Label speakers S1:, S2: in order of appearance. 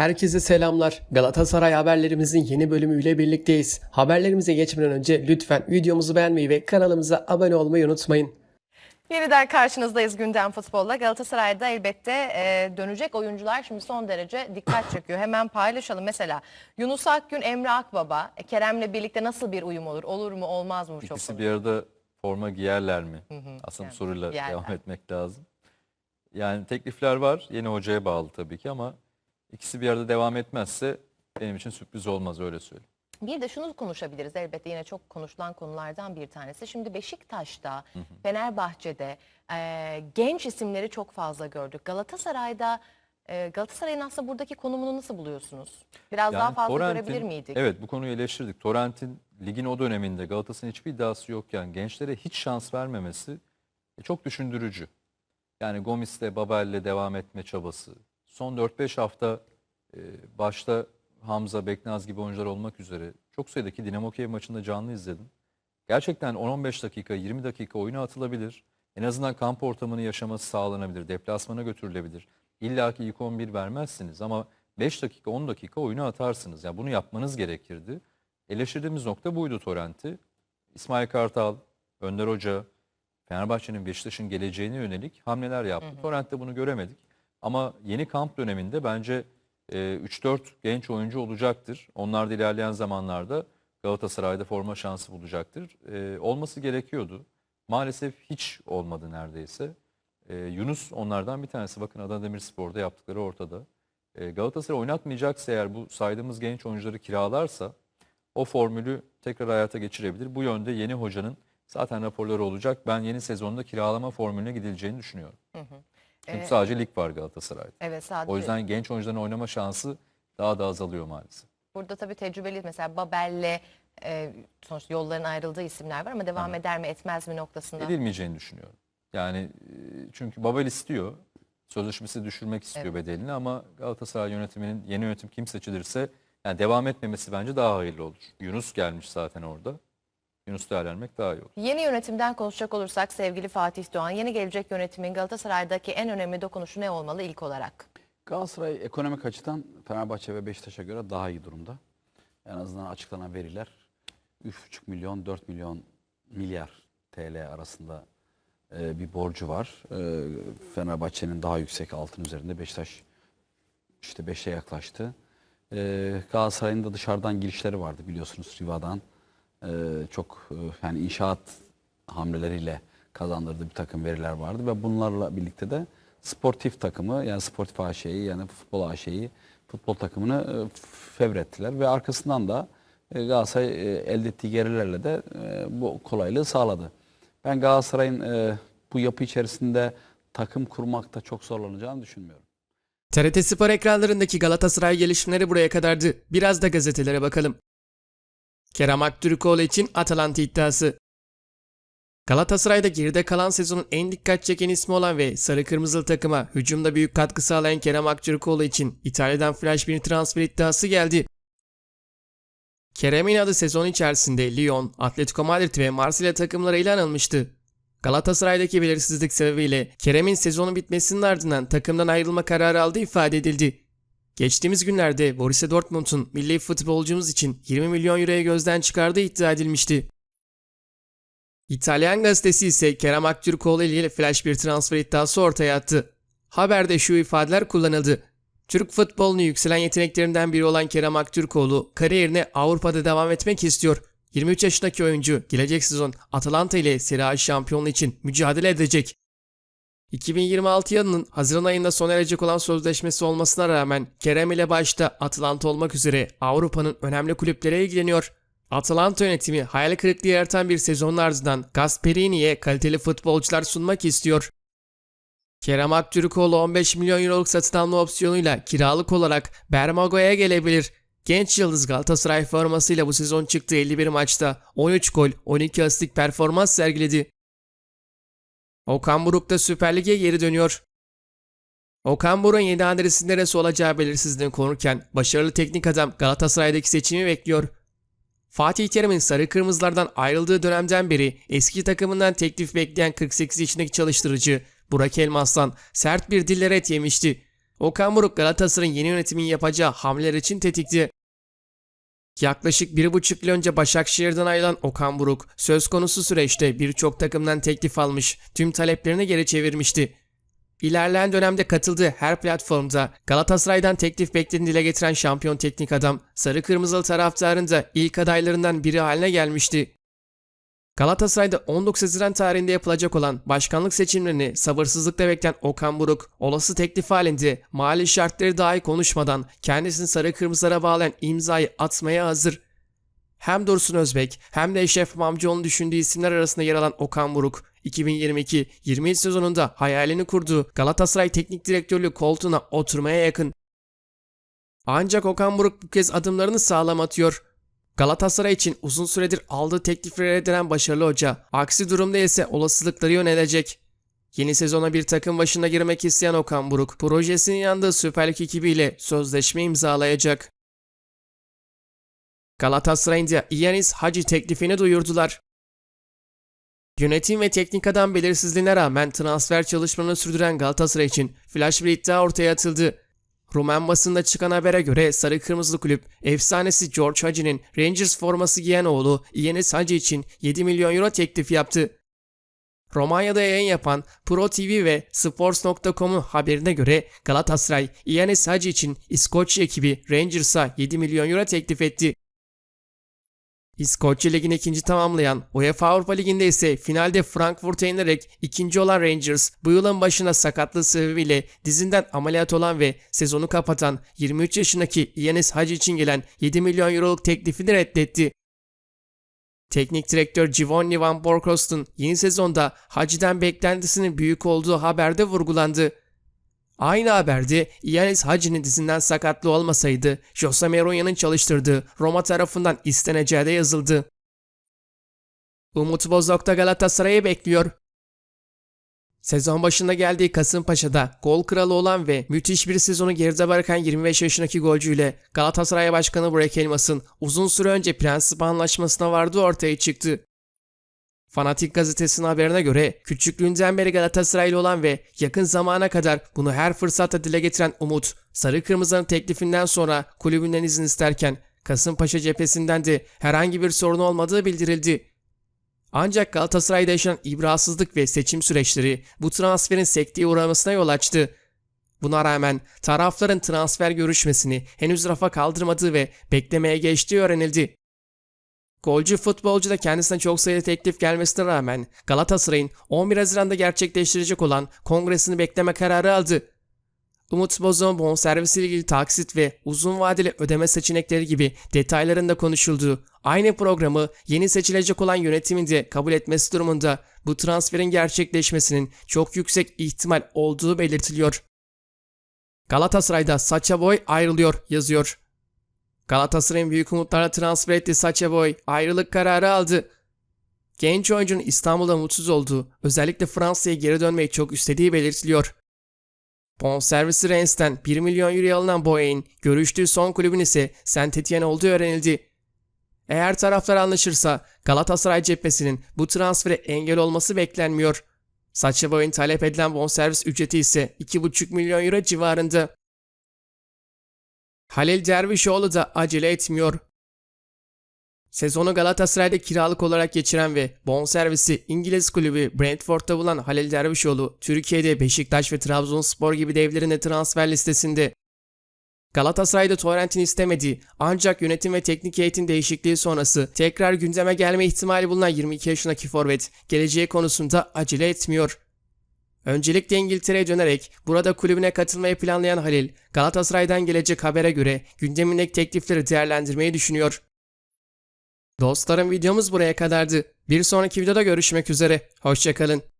S1: Herkese selamlar. Galatasaray haberlerimizin yeni bölümüyle birlikteyiz. Haberlerimize geçmeden önce lütfen videomuzu beğenmeyi ve kanalımıza abone olmayı unutmayın.
S2: Yeniden karşınızdayız gündem futbolla. Galatasaray'da elbette e, dönecek oyuncular şimdi son derece dikkat çekiyor. Hemen paylaşalım. Mesela Yunus Akgün, Emre Akbaba, e, Kerem'le birlikte nasıl bir uyum olur? Olur mu olmaz mı? Çok
S3: İkisi bir arada forma giyerler mi?
S2: hı,
S3: Aslında
S2: yani
S3: soruyla
S2: giyerler.
S3: devam etmek lazım. Yani teklifler var. Yeni hocaya bağlı tabii ki ama ikisi bir arada devam etmezse benim için sürpriz olmaz öyle söyleyeyim.
S2: Bir de şunu konuşabiliriz elbette yine çok konuşulan konulardan bir tanesi. Şimdi Beşiktaş'ta, Fenerbahçe'de e, genç isimleri çok fazla gördük. Galatasaray'da e, Galatasaray'ın aslında buradaki konumunu nasıl buluyorsunuz? Biraz daha
S3: Yani
S2: fazla
S3: Torrent'in-
S2: görebilir miydik?
S3: Evet bu konuyu eleştirdik. Torrent'in ligin o döneminde Galatasaray'ın hiçbir iddiası yokken gençlere hiç şans vermemesi e, çok düşündürücü. Yani Gomis'le Babel'le devam etme çabası. Son 4-5 hafta e, başta Hamza, Beknaz gibi oyuncular olmak üzere çok sayıdaki Dinamo Kiev maçında canlı izledim. Gerçekten 10-15 dakika, 20 dakika oyuna atılabilir. En azından kamp ortamını yaşaması sağlanabilir. Deplasmana götürülebilir. İlla ki ilk 11 vermezsiniz ama 5 dakika, 10 dakika oyuna atarsınız. Yani bunu yapmanız gerekirdi. Eleştirdiğimiz nokta buydu Torrent'i. İsmail Kartal, Önder Hoca, Fenerbahçe'nin Beşiktaş'ın geleceğine yönelik hamleler yaptı. Torrent'te bunu göremedik. Ama yeni kamp döneminde bence e, 3-4 genç oyuncu olacaktır. Onlar da ilerleyen zamanlarda Galatasaray'da forma şansı bulacaktır. E, olması gerekiyordu. Maalesef hiç olmadı neredeyse. E, Yunus onlardan bir tanesi. Bakın Adana Demirspor'da yaptıkları ortada. E, Galatasaray oynatmayacaksa eğer bu saydığımız genç oyuncuları kiralarsa o formülü tekrar hayata geçirebilir. Bu yönde yeni hocanın zaten raporları olacak. Ben yeni sezonda kiralama formülüne gidileceğini düşünüyorum. Çünkü
S2: Ee,
S3: sadece lig var Galatasaray'da.
S2: Evet sadece
S3: O yüzden genç oyuncuların oynama şansı daha da azalıyor maalesef.
S2: Burada tabii tecrübeli mesela Babel'le e, sonuçta yolların ayrıldığı isimler var ama devam eder mi etmez mi noktasında.
S3: Edilmeyeceğini düşünüyorum. Yani e, çünkü Babel istiyor. Sözleşmesi düşürmek istiyor
S2: Evet.
S3: bedelini ama Galatasaray yönetiminin yeni yönetim kim seçilirse yani devam etmemesi bence daha hayırlı olur. Yunus gelmiş zaten orada. Yunus değerlenmek daha iyi olur.
S2: Yeni yönetimden konuşacak olursak sevgili Fatih Doğan, yeni gelecek yönetimin Galatasaray'daki en önemli dokunuşu ne olmalı ilk olarak?
S4: Galatasaray ekonomik açıdan Fenerbahçe ve Beşiktaş'a göre daha iyi durumda. En azından açıklanan veriler 3,5 milyon 4 milyon milyar TL arasında e, bir borcu var. E, Fenerbahçe'nin daha yüksek altın üzerinde Beşiktaş işte 5'e yaklaştı. E, Galatasaray'ın da dışarıdan girişleri vardı biliyorsunuz Riva'dan. E, çok e, yani inşaat hamleleriyle kazandırdığı bir takım veriler vardı ve bunlarla birlikte de sportif takımı yani sportif AŞ'yi yani futbol AŞ'yi futbol takımını e, fevrettiler ve arkasından da e, Galatasaray e, elde ettiği gelirlerle de e, bu kolaylığı sağladı. Ben Galatasaray'ın e, bu yapı içerisinde takım kurmakta çok zorlanacağını düşünmüyorum.
S1: TRT Spor ekranlarındaki Galatasaray gelişmeleri buraya kadardı. Biraz da gazetelere bakalım. Kerem Aktürkoğlu için Atalanta iddiası. Galatasaray'da geride kalan sezonun en dikkat çeken ismi olan ve sarı kırmızılı takıma hücumda büyük katkı sağlayan Kerem Aktürkoğlu için İtalya'dan flash bir transfer iddiası geldi. Kerem'in adı sezon içerisinde Lyon, Atletico Madrid ve Marsilya takımlarıyla anılmıştı. Galatasaray'daki belirsizlik sebebiyle Kerem'in sezonun bitmesinin ardından takımdan ayrılma kararı aldığı ifade edildi. Geçtiğimiz günlerde Borussia Dortmund'un milli futbolcumuz için 20 milyon euroya gözden çıkardığı iddia edilmişti. İtalyan gazetesi ise Kerem Aktürkoğlu ile flash bir transfer iddiası ortaya attı. Haberde şu ifadeler kullanıldı. Türk futbolunun yükselen yeteneklerinden biri olan Kerem Aktürkoğlu kariyerine Avrupa'da devam etmek istiyor. 23 yaşındaki oyuncu gelecek sezon Atalanta ile Serie A şampiyonluğu için mücadele edecek. 2026 yılının Haziran ayında sona erecek olan sözleşmesi olmasına rağmen Kerem ile başta Atalanta olmak üzere Avrupa'nın önemli kulüplere ilgileniyor. Atalanta yönetimi hayal kırıklığı yaratan bir sezonun ardından Gasperini'ye kaliteli futbolcular sunmak istiyor. Kerem Aktürkoğlu 15 milyon euroluk satın alma opsiyonuyla kiralık olarak Bermago'ya gelebilir. Genç yıldız Galatasaray formasıyla bu sezon çıktığı 51 maçta 13 gol, 12 asistlik performans sergiledi. Okan Buruk da Süper Lig'e geri dönüyor. Okan Buruk'un yeni adresi neresi olacağı belirsizliğini korurken başarılı teknik adam Galatasaray'daki seçimi bekliyor. Fatih Terim'in sarı kırmızılardan ayrıldığı dönemden beri eski takımından teklif bekleyen 48 yaşındaki çalıştırıcı Burak Elmas'tan sert bir dille ret yemişti. Okan Buruk Galatasaray'ın yeni yönetimin yapacağı hamleler için tetikti. Yaklaşık bir buçuk yıl önce Başakşehir'den ayrılan Okan Buruk, söz konusu süreçte birçok takımdan teklif almış, tüm taleplerini geri çevirmişti. İlerleyen dönemde katıldığı her platformda Galatasaray'dan teklif beklediğini dile getiren şampiyon teknik adam, Sarı Kırmızılı taraftarın da ilk adaylarından biri haline gelmişti. Galatasaray'da 19 Haziran tarihinde yapılacak olan başkanlık seçimlerini sabırsızlıkla bekleyen Okan Buruk, olası teklif halinde mali şartları dahi konuşmadan kendisini sarı kırmızılara bağlayan imzayı atmaya hazır. Hem Dursun Özbek hem de Eşref Mamcıoğlu'nun düşündüğü isimler arasında yer alan Okan Buruk, 2022-23 sezonunda hayalini kurduğu Galatasaray Teknik Direktörlüğü koltuğuna oturmaya yakın. Ancak Okan Buruk bu kez adımlarını sağlam atıyor. Galatasaray için uzun süredir aldığı teklifleri reddeden başarılı hoca, aksi durumda ise olasılıkları yönelecek. Yeni sezona bir takım başına girmek isteyen Okan Buruk, projesinin yandığı Süper Lig ekibiyle sözleşme imzalayacak. Galatasaray'ın Ianis Hacı teklifini duyurdular. Yönetim ve teknik adam belirsizliğine rağmen transfer çalışmalarını sürdüren Galatasaray için flash bir iddia ortaya atıldı. Rumen basında çıkan habere göre Sarı Kırmızılı Kulüp efsanesi George Hacı'nin Rangers forması giyen oğlu Ianis Hacı için 7 milyon euro teklif yaptı. Romanya'da yayın yapan Pro TV ve Sports.com'un haberine göre Galatasaray Ianis Hacı için İskoçya ekibi Rangers'a 7 milyon euro teklif etti. İskoçya Ligi'ni ikinci tamamlayan UEFA Avrupa Ligi'nde ise finalde Frankfurt'a yenerek ikinci olan Rangers bu yılın başına sakatlığı sebebiyle dizinden ameliyat olan ve sezonu kapatan 23 yaşındaki Ianis Hacı için gelen 7 milyon euroluk teklifini reddetti. Teknik direktör Giovanni Van Bronckhorst'un yeni sezonda Hacı'den beklentisinin büyük olduğu haberde vurgulandı. Aynı haberde Ianis Hacı'nın dizinden sakatlı olmasaydı Jose Mourinho'nun çalıştırdığı Roma tarafından isteneceği de yazıldı. Umut Bozok da Galatasaray'ı bekliyor. Sezon başında geldiği Kasımpaşa'da gol kralı olan ve müthiş bir sezonu geride bırakan 25 yaşındaki golcüyle Galatasaray Başkanı Burak Elmas'ın uzun süre önce prensip anlaşmasına vardığı ortaya çıktı. Fanatik gazetesinin haberine göre küçüklüğünden beri Galatasaraylı olan ve yakın zamana kadar bunu her fırsatta dile getiren Umut, Sarı Kırmızı'nın teklifinden sonra kulübünden izin isterken Kasımpaşa cephesinden de herhangi bir sorun olmadığı bildirildi. Ancak Galatasaray'da yaşanan ibrasızlık ve seçim süreçleri bu transferin sekteye uğramasına yol açtı. Buna rağmen tarafların transfer görüşmesini henüz rafa kaldırmadığı ve beklemeye geçtiği öğrenildi. Golcü futbolcu da kendisine çok sayıda teklif gelmesine rağmen Galatasaray'ın 11 Haziran'da gerçekleştirecek olan kongresini bekleme kararı aldı. Umut Bozok'un bonservis ilgili taksit ve uzun vadeli ödeme seçenekleri gibi detaylarında konuşulduğu aynı programı yeni seçilecek olan yönetimin de kabul etmesi durumunda bu transferin gerçekleşmesinin çok yüksek ihtimal olduğu belirtiliyor. Galatasaray'da Sacha Boy ayrılıyor yazıyor. Galatasaray'ın büyük umutlarla transfer ettiği Sacha Boy ayrılık kararı aldı. Genç oyuncunun İstanbul'da mutsuz olduğu, özellikle Fransa'ya geri dönmeyi çok istediği belirtiliyor. Bonservisi Rennes'ten 1 milyon euroya alınan Boy'in görüştüğü son kulübün ise Saint Etienne olduğu öğrenildi. Eğer taraflar anlaşırsa Galatasaray cephesinin bu transfere engel olması beklenmiyor. Sacha Boy'un talep edilen bonservis ücreti ise 2,5 milyon euro civarında. Halil Dervişoğlu da acele etmiyor. Sezonu Galatasaray'da kiralık olarak geçiren ve bonservisi İngiliz kulübü Brentford'da bulunan Halil Dervişoğlu, Türkiye'de Beşiktaş ve Trabzonspor gibi devlerin de transfer listesinde. Galatasaray'da Torrent'in istemediği ancak yönetim ve teknik heyetin değişikliği sonrası tekrar gündeme gelme ihtimali bulunan 22 yaşındaki forvet geleceği konusunda acele etmiyor. Öncelikle İngiltere'ye dönerek burada kulübüne katılmayı planlayan Halil, Galatasaray'dan gelecek habere göre gündemindeki teklifleri değerlendirmeyi düşünüyor. Dostlarım videomuz buraya kadardı. Bir sonraki videoda görüşmek üzere. Hoşçakalın.